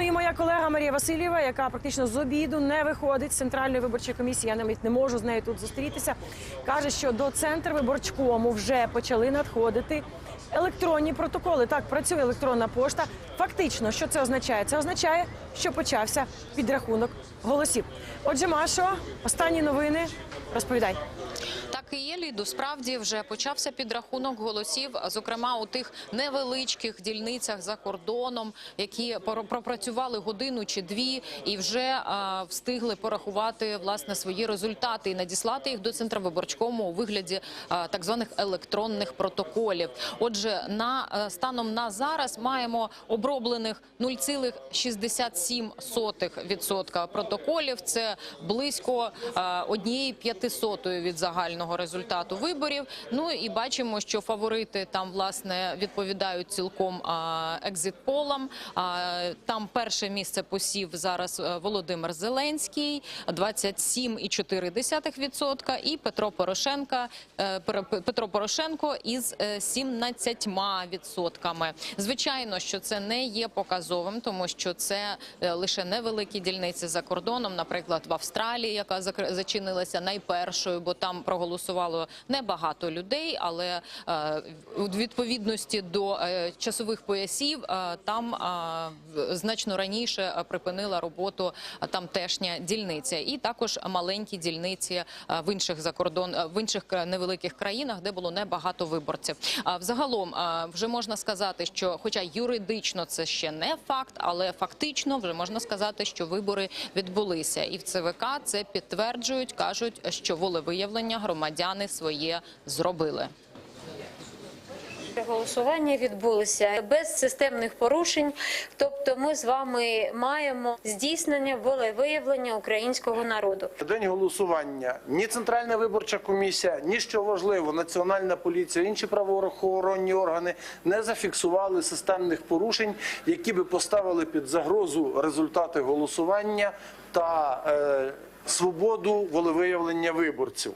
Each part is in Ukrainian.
Ну І моя колега Марія Васильєва, яка практично з обіду не виходить з центральної виборчої комісії. Я навіть не можу з нею тут зустрітися. каже, що до центру виборчкому вже почали надходити електронні протоколи. Так працює електронна пошта. Фактично, що це означає? Це означає, що почався підрахунок голосів. Отже, Машо, останні новини. Розповідай. Так і є, Ліду. Справді вже почався підрахунок голосів, зокрема у тих невеличких дільницях за кордоном, які пропрацювали годину чи дві, і вже а, встигли порахувати власне свої результати і надіслати їх до центровиборчкому у вигляді а, так званих електронних протоколів. Отже, на е, станом на зараз маємо оброблених 0,67% протоколів. Це близько однієї п'ятисотої від загального результату виборів. Ну і бачимо, що фаворити там власне відповідають цілком екзитполам. Там перше місце посів зараз е, Володимир Зеленський 27,4%, і Петро Порошенка е, Петро Порошенко із е, 17%. Звичайно, що це не є показовим, тому що це е, лише невеликі дільниці за кордоном, наприклад, в Австралії, яка зачинилася найпершою, бо там проголосувало небагато людей, але е, у відповідності до е, часових поясів е, там е, значно раніше е, припинила роботу е, тамтешня дільниця, і також маленькі дільниці е, в інших закордон е, в інших невеликих країнах, де було небагато виборців. А взагалом е, вже можна сказати, що, хоча юридично це ще не факт, але фактично вже можна сказати, що вибори відбулися, і в ЦВК це підтверджують, кажуть, що волевиявлення громадяни своє зробили. Голосування відбулося без системних порушень. Тобто, ми з вами маємо здійснення волевиявлення українського народу. День голосування ні Центральна виборча комісія, ні що важливо, Національна поліція, інші правоохоронні органи не зафіксували системних порушень, які би поставили під загрозу результати голосування та е, свободу волевиявлення виборців.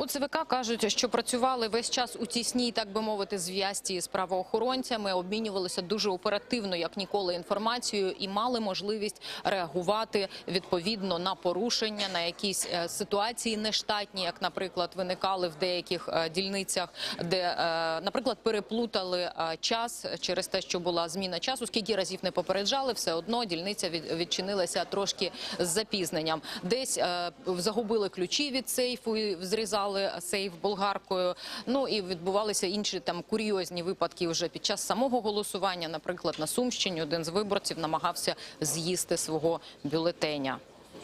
У ЦВК кажуть, що працювали весь час у тісній, так би мовити, зв'язці з правоохоронцями, обмінювалися дуже оперативно, як ніколи, інформацією, і мали можливість реагувати відповідно на порушення, на якісь е, ситуації нештатні, як, наприклад, виникали в деяких е, дільницях, де, е, наприклад, переплутали час через те, що була зміна часу. Скільки разів не попереджали, все одно дільниця від- відчинилася трошки з запізненням. Десь загубили ключі від сейфу, і зрізали сейф болгаркою. Ну і відбувалися інші там курйозні випадки вже під час самого голосування. Наприклад, на Сумщині один з виборців намагався з'їсти свого бюлетеня.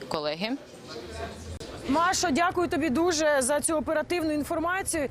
Колеги. Машо, дякую тобі дуже за цю оперативну інформацію.